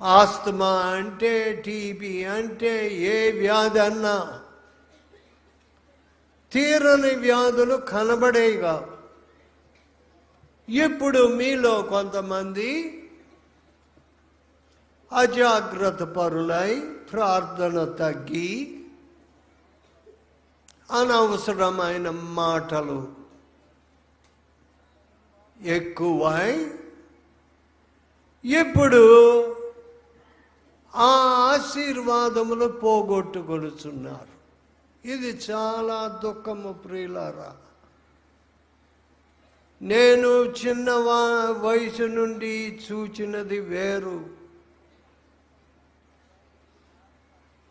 Asthma అంటే TB అంటే ఏ వ్యాధి అన్నా తీరని వ్యాధులు కనబడేగా ఇప్పుడు మీలో కొంతమంది అజాగ్రత్త పరులై ప్రార్థన తగ్గి అనవసరమైన మాటలు ఎక్కువై ఇప్పుడు ఆ ఆశీర్వాదములు పోగొట్టుకొనుచున్నారు. ఇది చాలా దుఃఖము ప్రియులారా. నేను చిన్న వయసు నుండి చూచినది వేరు.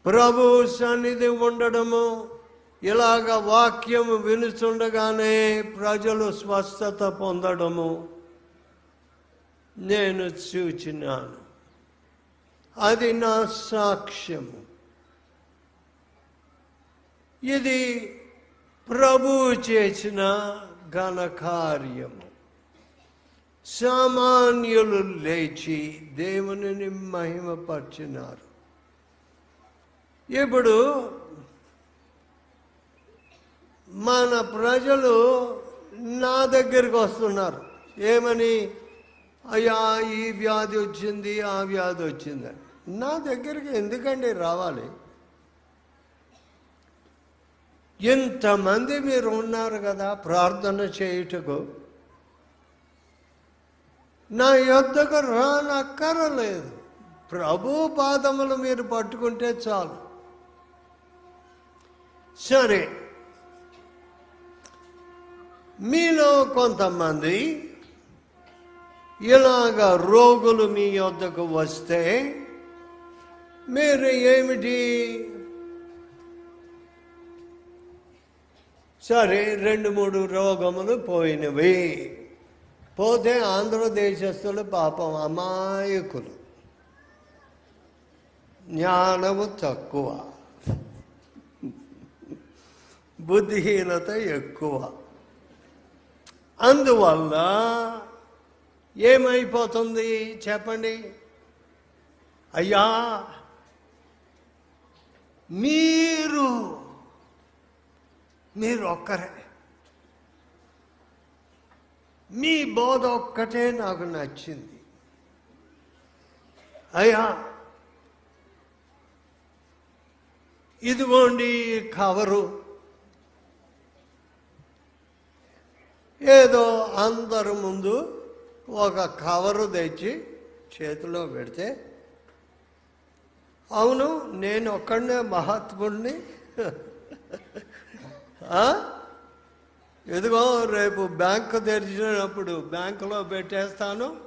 ప్రభు సన్నిధి ఉండడము ఇలాగ వాక్యము వినుచుండగానే ప్రజలు స్వస్థత పొందడము నేను చూచినాను. అది నా సాక్ష్యము. ఇది ప్రభు చేసిన ఘనకార్యము సామాన్యులు లేచి దేవునిని మహిమపరిచినారు. ఇప్పుడు మన ప్రజలు నా దగ్గరికి వస్తున్నారు. ఏమని? అయ్యా ఈ వ్యాధి వచ్చింది ఆ వ్యాధి వచ్చిందని. నా దగ్గరికి ఎందుకండి రావాలి? ఇంతమంది మీరు ఉన్నారు కదా ప్రార్థన చేయుటకు. నా యొద్దకు రానక్కరలేదు. ప్రభు పాదములు మీరు పట్టుకుంటే చాలు. సరే. మీలో కొంతమంది ఇలాగ రోగులు మీ యొద్దకు వస్తే మీరు ఏమిటి? సరే రెండు మూడు రోగములు పోయినవి. పోతే ఆంధ్రదేశస్తులు పాపం అమాయకులు. జ్ఞానము తక్కువ. బుద్ధిహీనత ఎక్కువ. అందువల్ల ఏమైపోతుంది? చెప్పండి. అయ్యా మీరు మీరు ఒక్కరే. మీ బోధ ఒక్కటే నాకు నచ్చింది. అయ్యా ఇదిగోండి కవరు. ఏదో అందరి ముందు ఒక కవరు తెచ్చి చేతిలో పెడితే అవును నేను ఒక్కడనే మహాత్ముడిని ఎదుగో రేపు బ్యాంకు తెరిచినప్పుడు బ్యాంకులో పెట్టేస్తాను.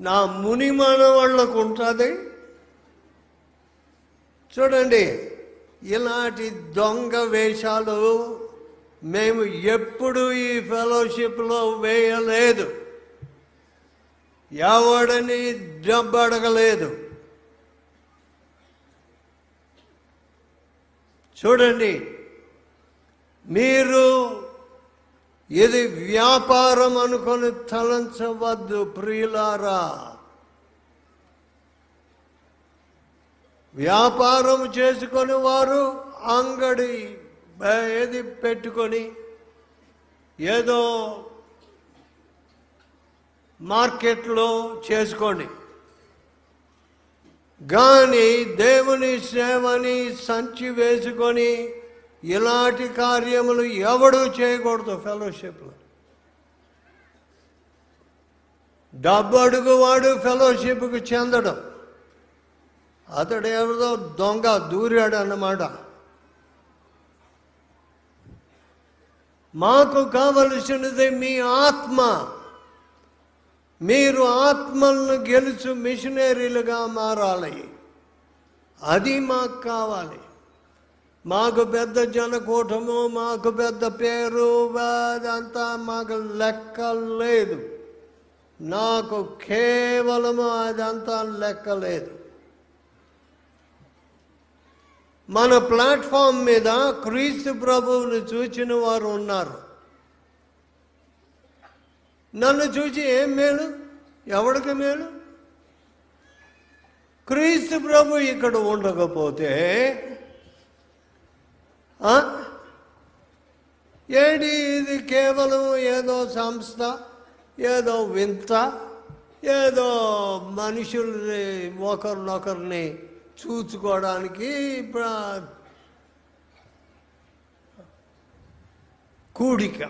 నా ముని మనవాళ్ళకు ఉంటుంది. చూడండి ఇలాంటి దొంగ వేషాలు మేము ఎప్పుడు ఈ ఫెలోషిప్లో వేయలేదు. ఎవడని డబ్బు చూడండి. మీరు ఇది వ్యాపారం అనుకొని తలంచవద్దు ప్రియులారా. వ్యాపారం చేసుకొని వారు అంగడి ఏది పెట్టుకొని ఏదో మార్కెట్లో చేసుకోండి. కానీ దేవుని సేవని సంచి వేసుకొని ఇలాంటి కార్యములు ఎవడు చేయకూడదు ఫెలోషిప్లో. డబ్బు అడుగువాడు ఫెలోషిప్కు చెందడం. అతడు ఎవరిదో దొంగ దూరాడు అన్నమాట మాకు కావలసినది మీ ఆత్మ. మీరు ఆత్మలను గెలుచు మిషనరీలుగా మారాలి. అది మాకు కావాలి. మాకు పెద్ద జనకూటము మాకు పెద్ద పేరు అదంతా మాకు లెక్క లేదు. నాకు కేవలము అదంతా లెక్క లేదు. మన ప్లాట్ఫామ్ మీద క్రీస్తు ప్రభువుని చూచిన వారు ఉన్నారు. నన్ను చూసి ఏం మేలు? ఎవడికి మేలు? క్రీస్తు ప్రభు ఇక్కడ ఉండకపోతే ఏంటి ఇది కేవలం ఏదో సంస్థ ఏదో వింత ఏదో మనుషుల్ని ఒకరినొకరిని చూసుకోవడానికి కూడిక.